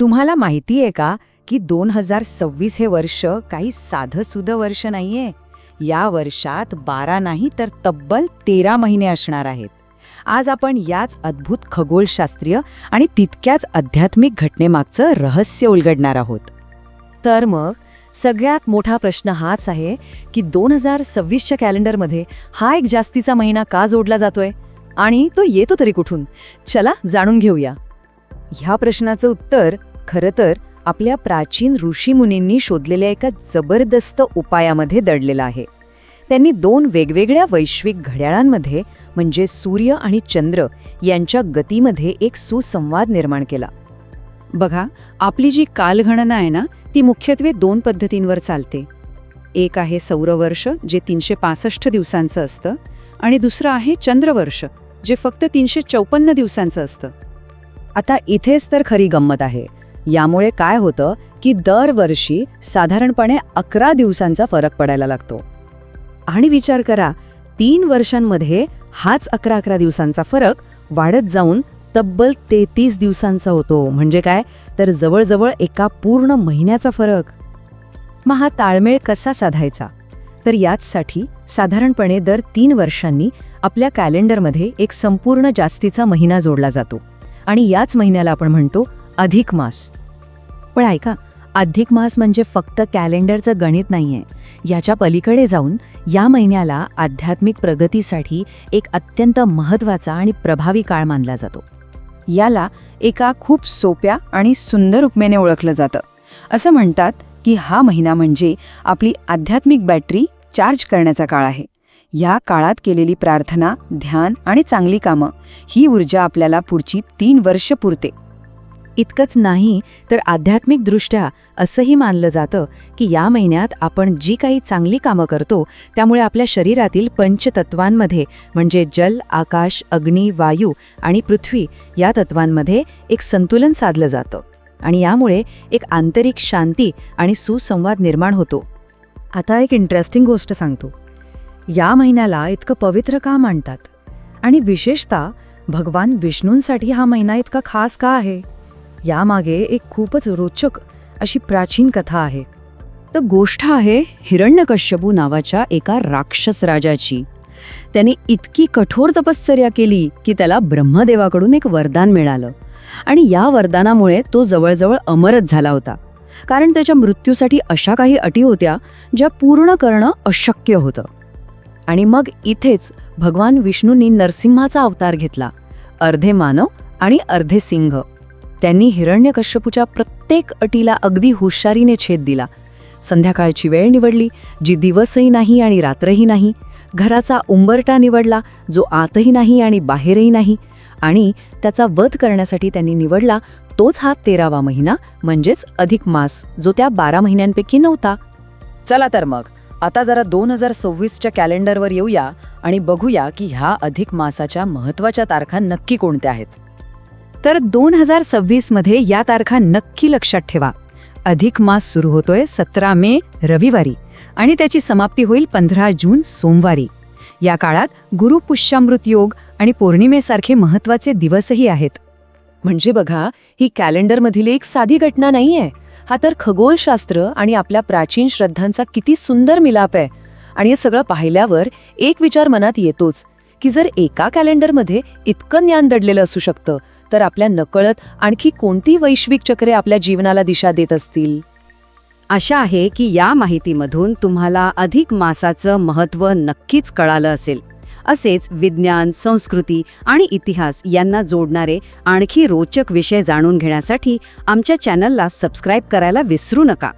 तुम्हाला माहिती आहे का की दोन हजार सव्वीस हे वर्ष काही साधं सुधं वर्ष नाहीये? या वर्षात बारा नाही तर तब्बल तेरा महिने असणार आहेत. आज आपण याच अद्भुत खगोलशास्त्रीय आणि तितक्याच आध्यात्मिक घटनेमागचं रहस्य उलगडणार आहोत. तर मग सगळ्यात मोठा प्रश्न हाच आहे की दोन हजार सव्वीसच्या कॅलेंडरमध्ये हा एक जास्तीचा महिना का जोडला जातोय? आणि तो येतो तरी कुठून? चला जाणून घेऊया. ह्या प्रश्नाचं उत्तर खरं तर आपल्या प्राचीन ऋषीमुनींनी शोधलेल्या एका जबरदस्त उपायामध्ये दडलेलं आहे. त्यांनी दोन वेगवेगळ्या वैश्विक घड्याळांमध्ये म्हणजे सूर्य आणि चंद्र यांच्या गतीमध्ये एक सुसंवाद निर्माण केला. बघा आपली जी कालगणना आहे ना ती मुख्यत्वे दोन पद्धतींवर चालते. एक आहे सौरवर्ष जे तीनशे पासष्ट दिवसांचं असतं आणि दुसरं आहे चंद्रवर्ष जे फक्त तीनशे चौपन्न दिवसांचं असतं. आता इथेच तर खरी गंमत आहे. यामुळे काय होतं की दरवर्षी साधारणपणे अकरा दिवसांचा फरक पडायला लागतो. आणि विचार करा तीन वर्षांमध्ये हाच अकरा अकरा दिवसांचा फरक वाढत जाऊन तब्बल तेहतीस दिवसांचा होतो. म्हणजे काय? तर जवळजवळ एका पूर्ण महिन्याचा फरक. मग हा ताळमेळ कसा साधायचा? तर याचसाठी साधारणपणे दर तीन वर्षांनी आपल्या कॅलेंडरमध्ये एक संपूर्ण जास्तीचा महिना जोडला जातो. आणि याच महिन्याला आपण म्हणतो अधिक मास. पण ऐका अधिक मास म्हणजे फक्त कॅलेंडरचं गणित नाहीये. याच्या पलीकडे जाऊन या महिन्याला आध्यात्मिक प्रगतीसाठी एक अत्यंत महत्त्वाचा आणि प्रभावी काळ मानला जातो. याला एका खूप सोप्या आणि सुंदर उपमेने ओळखलं जातं. असं म्हणतात की हा महिना म्हणजे आपली आध्यात्मिक बॅटरी चार्ज करण्याचा काळ आहे. या काळात केलेली प्रार्थना ध्यान आणि चांगली कामं ही ऊर्जा आपल्याला पुढची तीन वर्ष पुरते. इतकंच नाही तर आध्यात्मिकदृष्ट्या असंही मानलं जातं की या महिन्यात आपण जी काही चांगली कामं करतो त्यामुळे आपल्या शरीरातील पंचतत्वांमध्ये म्हणजे जल आकाश अग्नी वायू आणि पृथ्वी या तत्वांमध्ये एक संतुलन साधलं जातं आणि यामुळे एक आंतरिक शांती आणि सुसंवाद निर्माण होतो. आता एक इंटरेस्टिंग गोष्ट सांगतो. या महिन्याला इतकं पवित्र का मानतात? आणि विशेषतः भगवान विष्णूंसाठी हा महिना इतका खास का आहे? यामागे एक खूपच रोचक अशी प्राचीन कथा आहे. तर गोष्ट आहे हिरण्यकश्यपू नावाच्या एका राक्षस राजाची. त्याने इतकी कठोर तपश्चर्या केली की त्याला ब्रह्मदेवाकडून एक वरदान मिळालं. आणि या वरदानामुळे तो जवळजवळ अमरच झाला होता. कारण त्याच्या मृत्यूसाठी अशा काही अटी होत्या ज्या पूर्ण करणं अशक्य होतं. आणि मग इथेच भगवान विष्णूंनी नरसिंहाचा अवतार घेतला अर्धे मानव आणि अर्धे सिंह. त्यांनी हिरण्यकश्यपूच्या प्रत्येक अटीला अगदी हुशारीने छेद दिला. संध्याकाळची वेळ निवडली जी दिवसही नाही आणि रात्रही नाही घराचा उंबरटा निवडला जो आतही नाही आणि बाहेरही नाही आणि त्याचा वध करण्यासाठी त्यांनी निवडला तोच हा तेरावा महिना म्हणजेच अधिक मास जो त्या बारा महिन्यांपैकी नव्हता. चला तर मग. आता जरा दोन हजार सव्वीसच्या कॅलेंडरवर येऊया आणि बघूया की ह्या अधिक मासाच्या महत्त्वाच्या तारखा नक्की कोणत्या आहेत. तर दोन हजार सव्वीसमध्ये या तारखा नक्की लक्षात ठेवा. अधिक मास सुरू होतोय सतरा मे रविवारी आणि त्याची समाप्ती होईल पंधरा जून सोमवारी. या काळात गुरुपुष्यामृत योग आणि पौर्णिमेसारखे महत्त्वाचे दिवसही आहेत. म्हणजे बघा ही कॅलेंडरमधील एक साधी घटना नाहीये. हा तर खगोलशास्त्र आणि आपल्या प्राचीन श्रद्धांचा किती सुंदर मिलाप आहे. आणि हे सगळं पाहिल्यावर एक विचार मनात येतोच की जर एका कॅलेंडरमध्ये इतकं ज्ञान दडलेलं असू शकतं तर आपल्या नकळत आणखी कोणती वैश्विक चक्रे आपल्या जीवनाला दिशा देत असतील? आशा आहे की या माहितीमधून तुम्हाला अधिक मासाचं महत्त्व नक्कीच कळालं असेल. असेच विज्ञान संस्कृती आणि इतिहास यांना जोडणारे आणखी रोचक विषय जाणून घेण्यासाठी आमच्या चॅनलला सबस्क्राईब करायला विसरू नका.